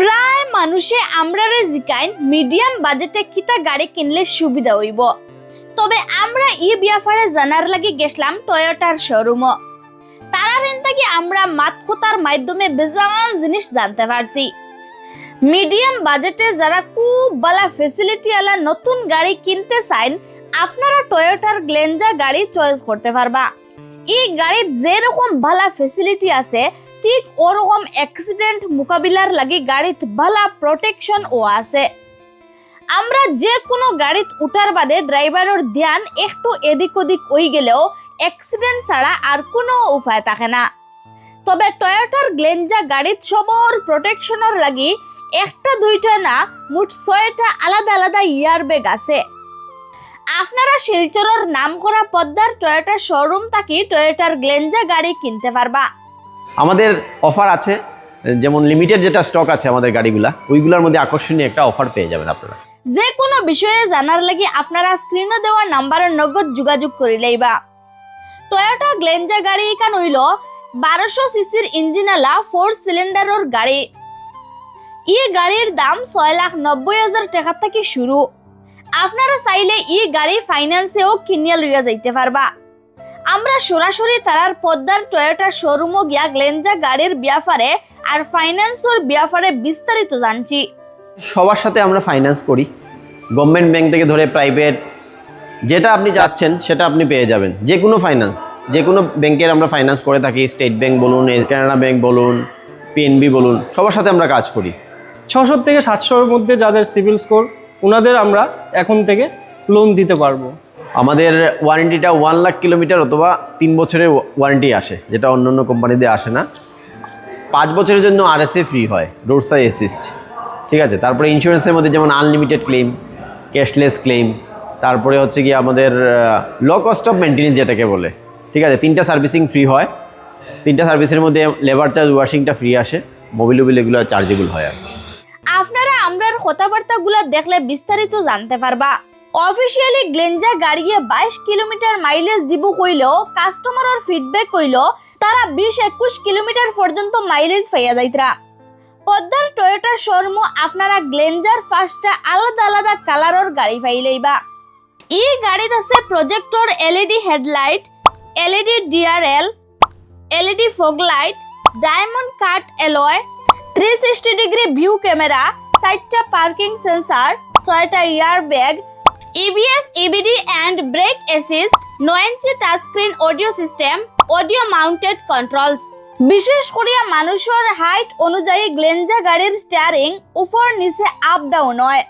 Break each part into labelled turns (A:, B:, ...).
A: প্রায় মানুষে আমরারে জিকাইন, মিডিয়াম বাজেটে কিতা গাড়ি কিনলে সুবিধা হইব। তবে আমরা ই ব্যাপারে জানার লাগি গেছিলাম টয়োটার শোরুম তারা কি আমরা মাতকতার মাধ্যমে বেজান জিনিস জানতে পারছি। মিডিয়াম বাজেটে যারা খুব বালা ফেসিলিটি আলা নতুন গাড়ি কিনতে চাইন, আপনারা টয়োটার গ্লেঞ্জা গাড়ি চয়েস করতে পারবা। এই গাড়ির যেরকম ভালা ফেসিলিটি আছে ঠিক ওরকম অ্যাক্সিডেন্ট মোকাবিলার লাগি গাড়িত ভালা প্রোটেকশন ও আছে। আমরা যে কোনো গাড়িত উঠার বাদে ড্রাইভারের ধ্যান একটু এদিক ওদিক ওই গেলেও অ্যাক্সিডেন্ট ছাড়া আর কোনো উপায় থাকে না। তবে টয়োটার গ্লেঞ্জা গাড়িত সবর প্রোটেকশনের লাগি একটা, দুইটা না মোট ছয়টা আলাদা আলাদা ইয়ার ব্যাগ আছে। আপনারা শিলচরের নাম করা পদ্মার টয়োটা শোরুম থাকি টয়োটার গ্লেঞ্জা গাড়ি কিনতে পারবা।
B: আমাদের অফার আছে, যেমন লিমিটেড যেটা স্টক আছে আমাদের গাড়িগুলা, ওইগুলোর মধ্যে আকর্ষণীয় একটা অফার পেয়ে যাবেন আপনারা।
A: যে কোনো বিষয়ে জানার লাগি আপনারা স্ক্রিনে দেওয়া নাম্বারের নগদ যোগাযোগ করিলেই বা টয়োটা গ্লেঞ্জা গাড়ি ইকান হইল বারোশো সিসির ইঞ্জিনালা ফোর সিলিন্ডারের গাড়ি। ই গাড়ির দাম ছয় লাখ নব্বই হাজার টাকা থেকে শুরু। আপনারা চাইলে ই গাড়ি ফাইন্যান্সেও কিনিয়া লইয়া যাইতে পারবা। আমরা সরাসরি তারার পদ্মার টয়োটা শোরুমও গিয়া গ্লেঞ্জা গাড়ির ব্যাপারে আর ফাইন্যান্সের ব্যাপারে বিস্তারিত জানছি।
B: সবার সাথে আমরা ফাইন্যান্স করি। গভর্নমেন্ট ব্যাংক থেকে ধরে প্রাইভেট যেটা আপনি যাচ্ছেন সেটা আপনি পেয়ে যাবেন। যে কোনো ফাইন্যান্স যে কোনো ব্যাংকের আমরা ফাইন্যান্স করে থাকি। স্টেট ব্যাংক বলুন কানাডা ব্যাংক বলুন পিএনবি বলুন সবার সাথে আমরা কাজ করি।
C: ছশো থেকে সাতশোর মধ্যে যাদের সিভিল স্কোর ওনাদের আমরা এখন থেকে লোন দিতে পারব।
B: আমাদের ওয়ারেন্টিটা ওয়ান লাখ কিলোমিটার অথবা তিন বছরের ওয়ারেন্টি আসে, যেটা অন্য অন্য কোম্পানিতে আসে না। পাঁচ বছরের জন্য আরএসএ ফ্রি হয় রোড সাইড অ্যাসিস্ট ঠিক আছে? তারপরে ইন্স্যুরেন্সের মধ্যে যেমন আনলিমিটেড ক্লেম ক্যাশলেস ক্লেম তারপরে হচ্ছে কি আমাদের লো কস্ট অফ মেনটেন্যান্স যেটাকে বলে, ঠিক আছে? তিনটা সার্ভিসিং ফ্রি হয়। তিনটা সার্ভিসের মধ্যে লেবার চার্জ ওয়াশিংটা ফ্রি আসে মোবিল উবিল এগুলো চার্জেবল হয় আর।
A: আপনারা আমরার কথাবার্তাগুলো দেখলে বিস্তারিত জানতে পারবা। অফিসিয়ালি গ্লেঞ্জা গাড়িয়ে বাইশ কিলোমিটার মাইলেজ দিব কইলেও কাস্টমারের ফিডব্যাক কইল, তারা বিশ একুশ কিলোমিটার পর্যন্ত মাইলেজ পাইয়া যাইতরা। পদ্মার টয়োটার শোরুম আপনারা গ্লেঞ্জার ফার্স্টটা আলাদা আলাদা কালারের গাড়ি পাইলেইবা ই গাড়িত আছে projector LED headlight LED DRL LED fog light diamond cut alloy three sixty degree view camera চারটা পার্কিং সেন্সার ছয়টা airbag EBS EBD and brake assist নয় inch touchscreen audio system audio mounted controls বিশেষ করিয়া মানুষের height অনুযায়ী Glanza গাড়ির steering উপর নিচে আপ ডাউন হয়।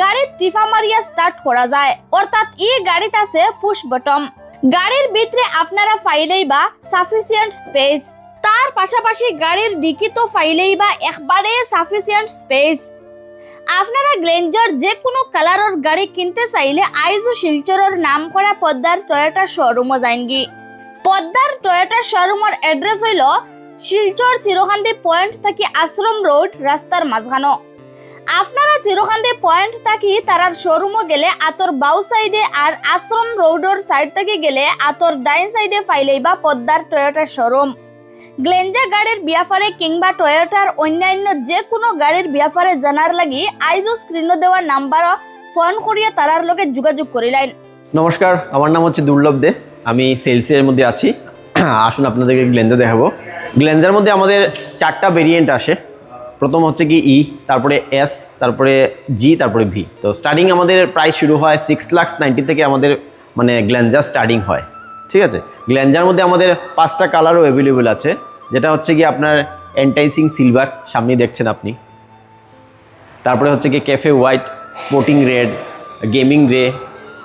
A: গাড়ির টিফা মারিয়া স্টার্ট করা যায়। অর্থাৎ ই গাড়িতে আছে পুশ বটম গাড়ির ভিতরে আপনারা ফাইলেই বা সাফিসিয়েন্ট স্পেস তার পাশাপাশি গাড়ির ডিকি তো ফাইলেই বা একবারে সাফিসিয়েন্ট স্পেস আপনারা গ্লেঞ্জার যে কোনো কালারের গাড়ি কিনতে চাইলে আইজু শিলচরের নাম করা পদ্মার টয়োটা শোরুমও যাইনগি। পদ্মার টয়োটা শোরুমের এড্রেস হইল শিলচর চিরকান্দি পয়েন্ট থাকি আশ্রম রোড, রাস্তার মাঝখানো। আপনারা চিরকান্দি পয়েন্ট থাকি তারার শোরুমও গেলে আতর বাউ সাইডে আর আশ্রম রোডের সাইড থেকে গেলে আতর ডাইন সাইডে ফাইলেই বা পদ্মার টয়োটার শোরুম। গ্লেঞ্জা গাড়ির ব্যাপারে কিংবা টয়োটার অন্যান্য যে কোনো গাড়ির ব্যাপারে জানার লাগি আইজো স্ক্রিনে দেওয়া নাম্বার ফোন করিয়া তারার লগে যোগাযোগ করিলেন
B: নমস্কার আমার নাম হচ্ছে দুর্লভ দে। আমি সেলসিয়ার মধ্যে আছি। আসুন আপনাদেরকে গ্লেঞ্জা দেখাবো। গ্লেঞ্জার মধ্যে আমাদের চারটা ভেরিয়েন্ট আসে। প্রথম হচ্ছে কি ই তারপরে এস তারপরে জি তারপরে ভি তো স্টার্টিং আমাদের প্রায় শুরু হয় সিক্স লাক্স নাইনটি থেকে আমাদের মানে গ্লেঞ্জার স্টার্টিং হয়। ঠিক আছে? গ্লেঞ্জার মধ্যে আমাদের পাঁচটা কালারও অ্যাভেলেবেল আছে। যেটা হচ্ছে কি আপনার এন্টাইসিং সিলভার সামনে দেখছেন আপনি। তারপরে হচ্ছে কি cafe white sporting red gaming grey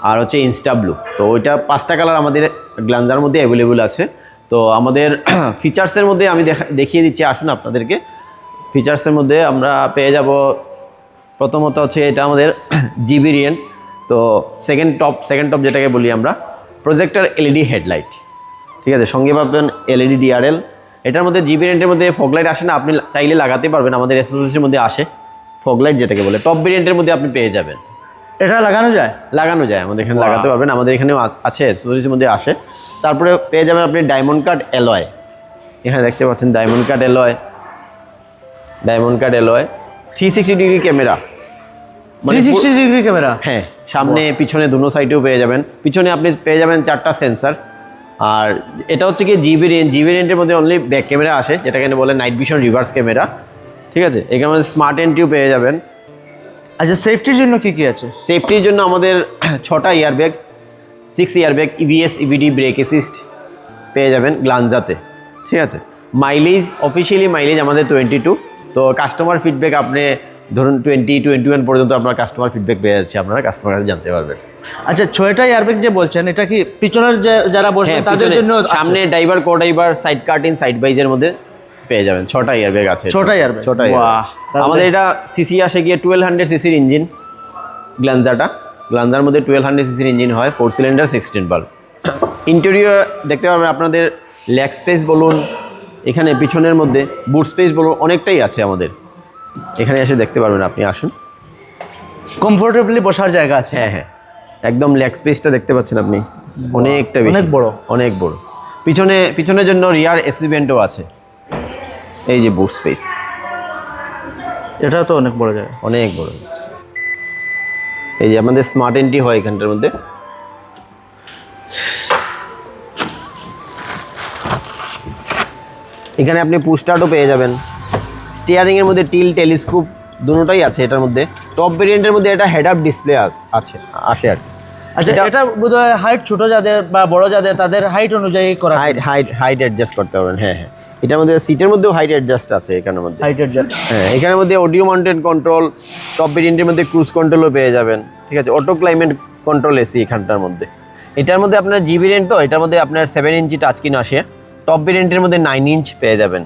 B: আর হচ্ছে ইনস্টা ব্লু তো ওইটা পাঁচটা কালার আমাদের গ্লান্জার মধ্যে অ্যাভেলেবেল আছে। তো আমাদের ফিচার্সের মধ্যে আমি দেখা দেখিয়ে দিচ্ছি, আসুন আপনাদেরকে। ফিচার্সের মধ্যে আমরা পেয়ে যাব। প্রথমত হচ্ছে এটা আমাদের জি ভেরিয়েন্ট তো সেকেন্ড টপ সেকেন্ড টপ যেটাকে বলি আমরা প্রজেক্টর এলইডি হেডলাইট। ঠিক আছে সঙ্গে পাবেন এলইডি ডিআরএল। এটার মধ্যে জি ভেরিয়েন্টের মধ্যে ফগলাইট আসে না আপনি চাইলে লাগাতে পারবেন আমাদের এসোসিয়েশনের মধ্যে আসে ফগলাইট যেটাকে বলে। টপ ভেরিয়েন্টের মধ্যে আপনি পেয়ে যাবেন।
D: এটা লাগানো যায়?
B: লাগানো যায় আমাদের এখানে লাগাতে পারবেন আমাদের এখানেও আছে অ্যাক্সেসরিজের মধ্যে আসে। তারপরে পেয়ে যাবেন আপনি ডায়মন্ড কার্ড অ্যালয় এখানে দেখতে পাচ্ছেন diamond cut alloy diamond cut alloy three sixty degree camera
D: degree camera
B: হ্যাঁ। সামনে পিছনে দুনো সাইডেও পেয়ে যাবেন। পিছনে আপনি পেয়ে যাবেন চারটা সেন্সার আর এটা হচ্ছে কি জি ভেরিয়েন্ট জি ভেরিয়েন্টের মধ্যে অনলি ব্যাক ক্যামেরা আসে যেটা এখানে বলে নাইট ভিশন রিভার্স ক্যামেরা ঠিক আছে? এখানে মধ্যে স্মার্ট এন্ট্রিও পেয়ে যাবেন।
D: আচ্ছা সেফটির জন্য কি কি আছে?
B: সেফটির জন্য আমাদের ছটা airbag six airbag EVS EVD brake assist পেয়ে যাবেন গ্লানজাতে ঠিক আছে? মাইলেজ অফিসিয়ালি মাইলেজ আমাদের টোয়েন্টি টু তো কাস্টমার ফিডব্যাক আপনি ধরুন টোয়েন্টি টোয়েন্টি ওয়ান পর্যন্ত আপনার কাস্টমার ফিডব্যাক পেয়ে যাচ্ছে আপনারা কাস্টমার কাছে জানতে পারবেন।
D: আচ্ছা ছয়টা এয়ারব্যাগ যে বলছেন এটা কি পিছনের যারা বসবে
B: হ্যাঁ
D: তাদের জন্য
B: সামনে driver co driver side curtain side বাইজের মধ্যে পেয়ে যাবেন। ছটা ইয়ারব্যাগ আছে।
D: ছটা airbag?
B: ছটা আমাদের এটা সিসি আসে গিয়ে টুয়েলভ হান্ড্রেড সিসির ইঞ্জিন গ্লানজাটা গ্লানজার মধ্যে টুয়েলভ হান্ড্রেড সিসির ইঞ্জিন হয় four cylinder sixteen bulb interior দেখতে পারবেন আপনাদের লেগ স্পেস বলুন এখানে পিছনের মধ্যে বুট স্পেস বলুন অনেকটাই আছে আমাদের। এখানে এসে দেখতে পারবেন আপনি আসুন।
D: কমফোর্টেবলি বসার জায়গা আছে।
B: হ্যাঁ হ্যাঁ। একদম লেগ স্পেসটা দেখতে পাচ্ছেন আপনি। অনেকটা
D: অনেক বড়।
B: অনেক বড়। পিছনে পিছনের জন্য রিয়ার এসিভেন্টও আছে। এই যে বুট স্পেস
D: এটা তো অনেক বড় জায়গা।
B: অনেক বড়। এই যে আমাদের স্মার্ট এন্ট্রি হয় এখানটার মধ্যে। এখানে আপনি পুস্টারও পেয়ে যাবেন। স্টিয়ারিং এর মধ্যে টিল টেলিস্কোপ দুটোটাই আছে এটার মধ্যে। টপ ভেরিয়েন্টের মধ্যে এটা হেড আপ ডিসপ্লে আছে আসে আর।
D: আচ্ছা
B: এটা-
D: বোধহয় হাইট ছোট যাদের বা বড় যাদের তাদের হাইট অনুযায়ী করা।
B: হাইট হাইট হাইট অ্যাডজাস্ট করতে পারবেন হ্যাঁ হ্যাঁ। এটার মধ্যে সিটের মধ্যেও হাইট অ্যাডজাস্ট আছে এখানের মধ্যে।
D: হাইট অ্যাডজাস্ট
B: হ্যাঁ এখানের মধ্যে অডিও মাউন্টেড কন্ট্রোল টপ ভেরিয়েন্টের মধ্যে ক্রুজ কন্ট্রোলও পেয়ে যাবেন। ঠিক আছে অটো ক্লাইমেট কন্ট্রোল এসি এখানটার মধ্যে। এটার মধ্যে আপনার জি ভেরিয়েন্ট তো এটার মধ্যে আপনার সেভেন ইঞ্চি টাচ স্ক্রিন আসে। টপ ভেরিয়েন্টের মধ্যে নাইন ইঞ্চ পেয়ে যাবেন।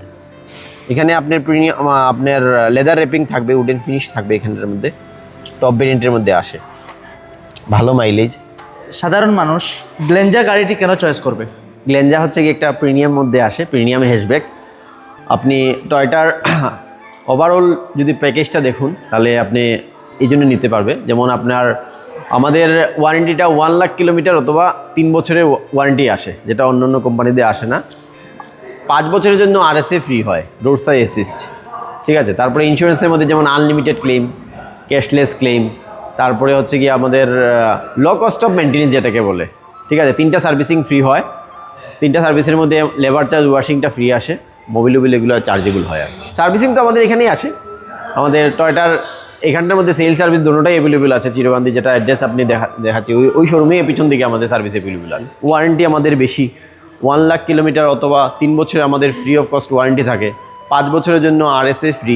B: এখানে আপনার প্রিমিয়াম আপনার লেদার রেপিং থাকবে উডেন ফিনিশ থাকবে এখানটার মধ্যে। টপ ভেরিয়েন্টের মধ্যে আসে। ভালো মাইলেজ
D: সাধারণ মানুষ গ্লেঞ্জা গাড়িটি কেন চয়েস করবে?
B: গ্লেঞ্জা হচ্ছে কি একটা প্রিমিয়াম মধ্যে আসে প্রিমিয়াম হ্যাশব্যাক আপনি টয়টার ওভারঅল যদি প্যাকেজটা দেখুন তাহলে আপনি এই জন্য নিতে পারবে। যেমন আপনার আমাদের ওয়ারেন্টিটা ওয়ান লাখ কিলোমিটার অথবা তিন বছরের ওয়ারেন্টি আসে যেটা অন্য অন্য কোম্পানিতে আসে না। পাঁচ বছরের জন্য আর আরএসএ ফ্রি হয় রোড সাই অ্যাসিস্ট ঠিক আছে? তারপরে ইন্স্যুরেন্সের মধ্যে যেমন আনলিমিটেড ক্লেম ক্যাশলেস ক্লেম তারপরে হচ্ছে কি আমাদের লো কস্ট অফ মেনটেন্স যেটাকে বলে। ঠিক আছে? তিনটা সার্ভিসিং ফ্রি হয়। তিনটা সার্ভিসের মধ্যে লেবার চার্জ ওয়াশিংটা ফ্রি আসে। মোবিল ওবিল এগুলো চার্জেবল হয় আর। সার্ভিসিং তো আমাদের এখানেই আসে। আমাদের টয়টার এখানটার মধ্যে সেল সার্ভিস দুটোটাই অ্যাভেলেবেল আছে। চিরকান্দি যেটা অ্যাড্রেস আপনি দেখা, দেখাচ্ছি। ওই ওই শোরুমেই পিছন দিকে আমাদের সার্ভিস অ্যাভেলেবেল আছে। ওয়ারেন্টি আমাদের বেশি। ওয়ান লাখ কিলোমিটার অথবা তিন বছরে আমাদের ফ্রি অফ কস্ট ওয়ারেন্টি থাকে। পাঁচ বছরের জন্য আর আরএসএ ফ্রি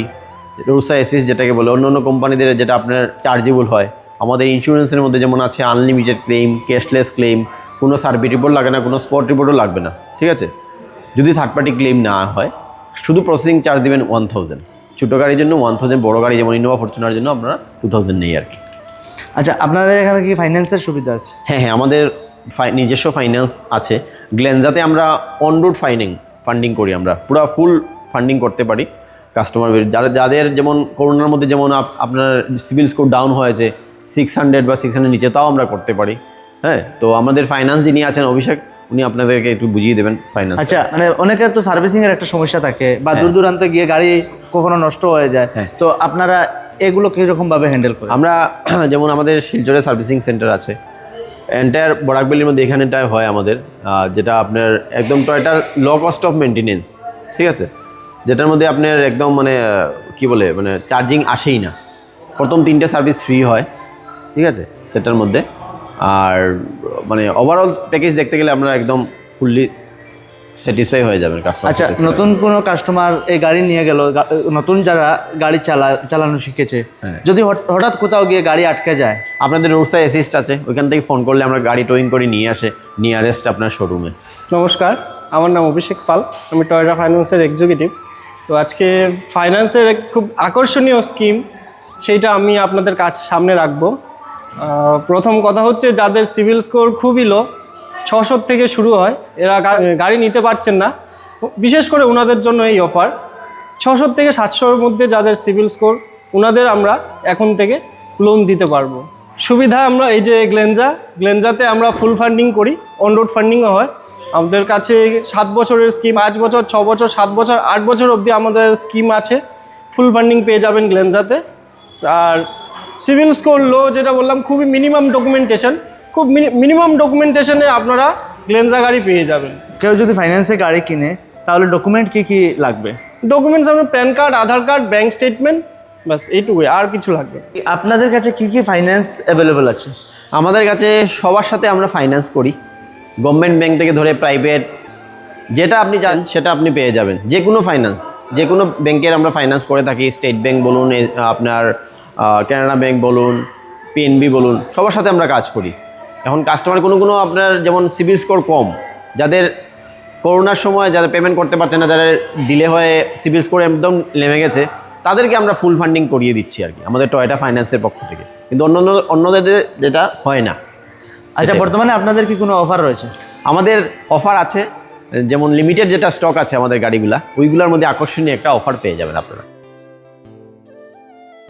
B: রুসা এসিস যেটাকে বলে অন্য অন্য কোম্পানিদের যেটা আপনার চার্জেবল হয়। আমাদের ইন্স্যুরেন্সের মধ্যে যেমন আছে আনলিমিটেড ক্লেম ক্যাশলেস ক্লেম কোনো সার্ভিস রিপোর্ট লাগে না কোনো স্পট রিপোর্টও লাগবে না ঠিক আছে? যদি থার্ড পার্টি ক্লেম না হয় শুধু প্রসেসিং চার্জ দেবেন ওয়ান থাউজেন্ড ছোটো গাড়ির জন্য ওয়ান থাউজেন্ড বড়ো গাড়ি যেমন ইনোভা ফরচুনার জন্য আপনারা টু থাউজেন্ড নেই আর কি।
D: আচ্ছা আপনাদের এখানে কি ফাইন্যান্সের সুবিধা আছে?
B: হ্যাঁ হ্যাঁ আমাদের নিজস্ব ফাইন্যান্স আছে। গ্লেনজাতে আমরা অন রুট ফাইনিং ফান্ডিং করি আমরা। পুরো ফুল ফান্ডিং করতে পারি কাস্টমার যাদের যাদের যেমন করোনার মধ্যে যেমন আপ- আপনার সিভিল স্কোর ডাউন হয়েছে সিক্স হান্ড্রেড বা সিক্স হান্ড্রেড নিচে তাও আমরা করতে পারি। হ্যাঁ তো আমাদের ফাইন্যান্স যিনি আছেন অভিষেক উনি আপনাদেরকে একটু বুঝিয়ে দেবেন ফাইন্যান্স
D: আচ্ছা মানে অনেকের তো সার্ভিসিং এর একটা সমস্যা থাকে বা দূর দূরান্তে গিয়ে গাড়ি কখনো নষ্ট হয়ে যায়।
B: হ্যাঁ।
D: তো আপনারা এগুলো কীরকমভাবে হ্যান্ডেল করেন?
B: আমরা যেমন আমাদের শিলচরে সার্ভিসিং সেন্টার আছে। এন্টায়ার বরাকবেলির মধ্যে এখানেটায় হয় আমাদের যেটা আপনার একদম টয়টার লো কস্ট অফ মেনটেনেন্স ঠিক আছে? যেটার মধ্যে আপনার একদম মানে কি বলে মানে চার্জিং আসেই না। প্রথম তিনটে সার্ভিস ফ্রি হয়, ঠিক আছে? সেটার মধ্যে। আর মানে ওভারঅল প্যাকেজ দেখতে গেলে আমরা একদম ফুললি স্যাটিসফাই হয়ে যাবেন কাস্টমার
D: আচ্ছা নতুন কোনো কাস্টমার এই গাড়ি নিয়ে গেল নতুন যারা গাড়ি চালা চালানো শিখেছে
B: হ্যাঁ।
D: যদি হঠ- হঠাৎ কোথাও গিয়ে গাড়ি আটকে যায়
B: আপনাদের রোড সাইড অ্যাসিস্ট আছে ওইখান থেকে ফোন করলে আমরা গাড়ি টোয়িং করে নিয়ে আসে নিয়ারেস্ট আপনার শোরুমে
C: নমস্কার আমার নাম অভিষেক পাল আমি টয়টা ফাইন্যান্সের এক্সিকিউটিভ তো আজকে ফাইন্যান্সের এক খুব আকর্ষণীয় স্কিম সেইটা আমি আপনাদের কাছে সামনে রাখব। প্রথম কথা হচ্ছে যাদের সিভিল স্কোর খুবই লো ছশো থেকে শুরু হয়। এরা গাড়ি নিতে পারছেন না। বিশেষ করে ওনাদের জন্য এই অফার ছশো থেকে সাতশোর মধ্যে যাদের সিভিল স্কোর ওনাদের আমরা এখন থেকে লোন দিতে পারব। সুবিধা আমরা এই যে গ্লেনজা গ্লেনজাতে আমরা ফুল ফান্ডিং করি অন রোড ফান্ডিংও হয়। আমাদের কাছে সাত বছরের স্কিম পাঁচ বছর ছ বছর সাত বছর আট বছর অবধি আমাদের স্কিম আছে। ফুল ফান্ডিং পেয়ে যাবেন গ্লেনজাতে আর সিভিল স্কোর লো যেটা বললাম খুবই মিনিমাম ডকুমেন্টেশন খুব মিনিমাম ডকুমেন্টেশনে আপনারা গ্লেনজা গাড়ি পেয়ে যাবেন।
D: কেউ যদি ফাইন্যান্সে গাড়ি কিনে তাহলে ডকুমেন্ট কি কি লাগবে?
C: ডকুমেন্টস আপনার PAN card Aadhaar card bank statement ব্যাস এইটুকুই আর কিছু লাগবে
D: আপনাদের কাছে কি কি ফাইন্যান্স অ্যাভেলেবেল আছে?
B: আমাদের কাছে সবার সাথে আমরা ফাইন্যান্স করি। গভর্নমেন্ট ব্যাংক থেকে ধরে প্রাইভেট যেটা আপনি চান সেটা আপনি পেয়ে যাবেন। যে কোনো ফাইন্যান্স যে কোনো ব্যাংকের আমরা ফাইন্যান্স করে থাকি। স্টেট ব্যাংক বলুন আপনার কানাডা ব্যাংক বলুন পিএনবি বলুন সবার সাথে আমরা কাজ করি। এখন কাস্টমার কোনো কোনো আপনার যেমন সিবিল স্কোর কম যাদের করোনার সময় যারা পেমেন্ট করতে পারছে না যাদের ডিলে হয়ে সিবিল স্কোর একদম নেমে গেছে তাদেরকে আমরা ফুল ফান্ডিং করিয়ে দিচ্ছি আর কি আমাদের টয়টা ফাইন্যান্সের পক্ষ থেকে। কিন্তু অন্য অন্য- অন্যদের যেটা হয় না।
D: আচ্ছা বর্তমানে আপনাদের কি কোনো অফার রয়েছে?
B: আমাদের অফার আছে যেমন লিমিটেড যেটা স্টক আছে আমাদের গাড়িগুলা ওইগুলোর মধ্যে আকর্ষণীয় একটা অফার পেয়ে যাবেন আপনারা।